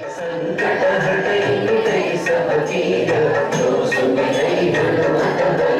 పావన తేజ సమారోహాపై నీలో లోకమాంగ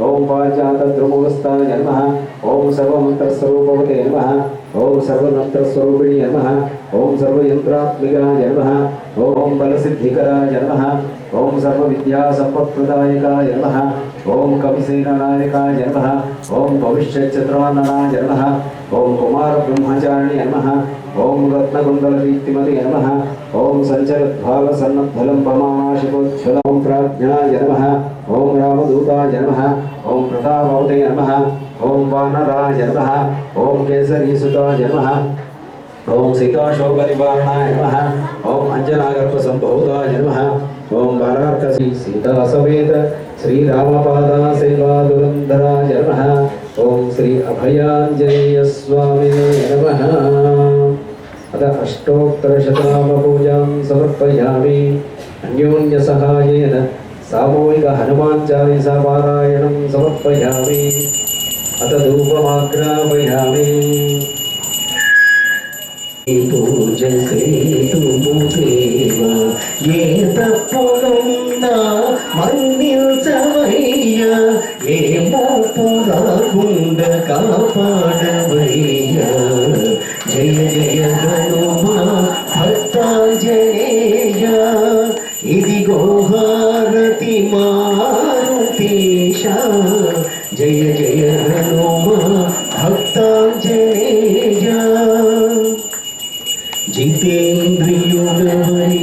ॐ वाचातन्त्रमूलस्थाय नमः। ॐ नम। ओं ॐ सर्वमन्त्रस्वरूपिणि नम। ओं सर्वयन्त्रात्मिकाय नम। ओं बलसिद्धिकराय नमः। ॐ ओं नमः। ओं कविसेननायकाय नमः। ओं भविष्यचन्द्राननाय नमः। ॐ कुमारब्रह्मचारिणि नम। ओम ॐ रत्नकुन्दलकीर्तिमते नमः। ओम संचर भाव सन्न ॐ सञ्चरद्भावसन्नद्धलं ओम प्राज्ञाय नमः। ॐ रामदूताय नमः। ॐ प्रतापवते नमः। ॐ वानराय नमः। ॐ केसरीसुताय नमः। ॐ सीताशोकनिवारणाय नमः। ॐ अञ्जनागर्भसम्भूताय नमः। ॐ वरार्कसी सीतासमेत श्रीरामपादासेवादुरन्धराय नमः। ॐ श्री अभयांजय स्वामी नमः। అభయాంజనేయ స్వామినే నమః అత అష్టోత్తరశతనామపూజాం సమర్పయామి అన్యోన్యసహాయేన సామూహిక హనుమాన్ చాలీసా పారాయణం సమర్పయామి అత ధూపమాగ్రాపయామి పూజ సేతుము దేవ ఏ తప్పులున్నా మన్నిల్చవయ్యా ఏ మోపు రాకుండా కాపాడవయ్యా జయ జయ హనుమా യോവനേ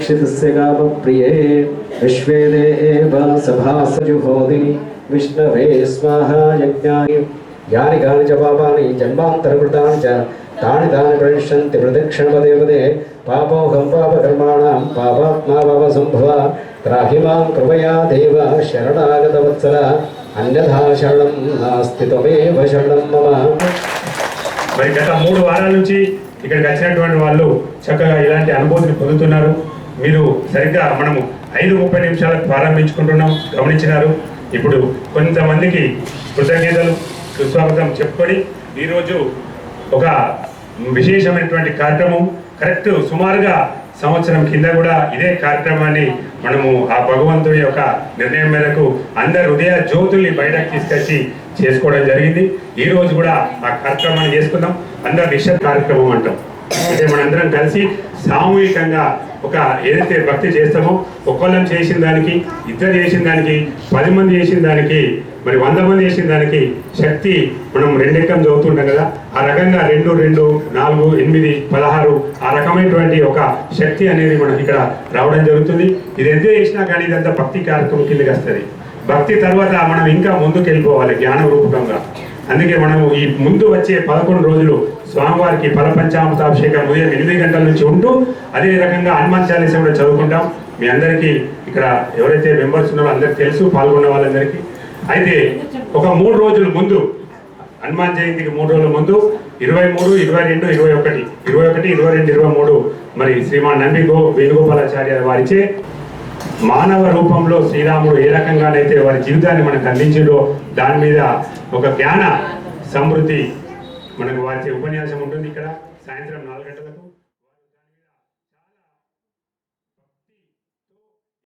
पतये हरक्षितस्य गामप्रिये विश्वे देव सभासजुहोदि विष्णवे स्वाहा यज्ञानि यानि कानि च पापानि जन्मान्तरकृतानि च तानि तानि प्रणश्यन्ति प्रदक्षिणपदे पदे पापोऽहं पापकर्माणां पापात्मा पापसम्भव त्राहि मां कृपया देव शरणागतवत्सल अन्यथा शरणं नास्ति त्वमेव शरणं मम మరి గత మూడు వారాల నుంచి ఇక్కడికి వచ్చినటువంటి వాళ్ళు చక్కగా ఇలాంటి అనుభూతిని పొందుతున్నారు మీరు సరిగ్గా మనము ఐదు ముప్పై నిమిషాలకు ప్రారంభించుకుంటున్నాం. గమనించినారు? ఇప్పుడు కొంతమందికి కృతజ్ఞతలు సుస్వాగతం చెప్పుకొని ఈరోజు ఒక విశేషమైనటువంటి కార్యక్రమం. కరెక్ట్ సుమారుగా సంవత్సరం కింద కూడా ఇదే కార్యక్రమాన్ని మనము ఆ భగవంతుడి యొక్క నిర్ణయం మేరకు అందరి హృదయ జ్యోతుల్ని బయటకు తీసుకొచ్చి చేసుకోవడం జరిగింది. ఈ రోజు కూడా ఆ కార్యక్రమాన్ని చేసుకుందాం. అందరు నిశ్చయ కార్యక్రమం అంటాం. అంటే మనందరం కలిసి సామూహికంగా ఒక ఏదైతే భక్తి చేస్తామో ఒక్కళ్ళం చేసిన దానికి ఇద్దరు చేసిన దానికి పది మంది చేసిన దానికి మరి వంద మంది చేసిన దానికి శక్తి మనం రెండెక్కం చదువుతుంటాం కదా. ఆ రకంగా రెండు రెండు నాలుగు ఎనిమిది పదహారు ఆ రకమైనటువంటి ఒక శక్తి అనేది మనకి ఇక్కడ రావడం జరుగుతుంది. ఇది ఎంత చేసినా కానీ ఇదంతా భక్తి కార్యక్రమం కిందకి వస్తుంది. భక్తి తర్వాత మనం ఇంకా ముందుకు వెళ్ళిపోవాలి జ్ఞాన రూపకంగా అందుకే మనము ఈ ముందు వచ్చే పదకొండు రోజులు స్వామివారికి పరపంచామృతాభిషేకం ఉదయం ఎనిమిది గంటల నుంచి ఉంటూ అదే రకంగా హనుమాన్ చాలీస కూడా చదువుకుంటాం. మీ అందరికీ ఇక్కడ ఎవరైతే మెంబర్స్ ఉన్నారో అందరికి తెలుసు పాల్గొన్న వాళ్ళందరికీ. అయితే ఒక మూడు రోజుల ముందు హనుమాన్ జయంతికి మూడు రోజుల ముందు ఇరవై మూడు ఇరవై రెండు ఇరవై ఒకటి. ఇరవై ఒకటి ఇరవై రెండు ఇరవై మూడు. మరి శ్రీమాన్ నంబి గో వేణుగోపాలాచార్య వారిచే మానవ రూపంలో శ్రీరాముడు ఏ రకంగానైతే వారి జీవితాన్ని మనకు అందించాడో దాని మీద ఒక జ్ఞాన సమృద్ధి మనకు వాచే ఉపన్యాసం ఉంటుంది ఇక్కడ సాయంత్రం నాలుగు గంటలకు.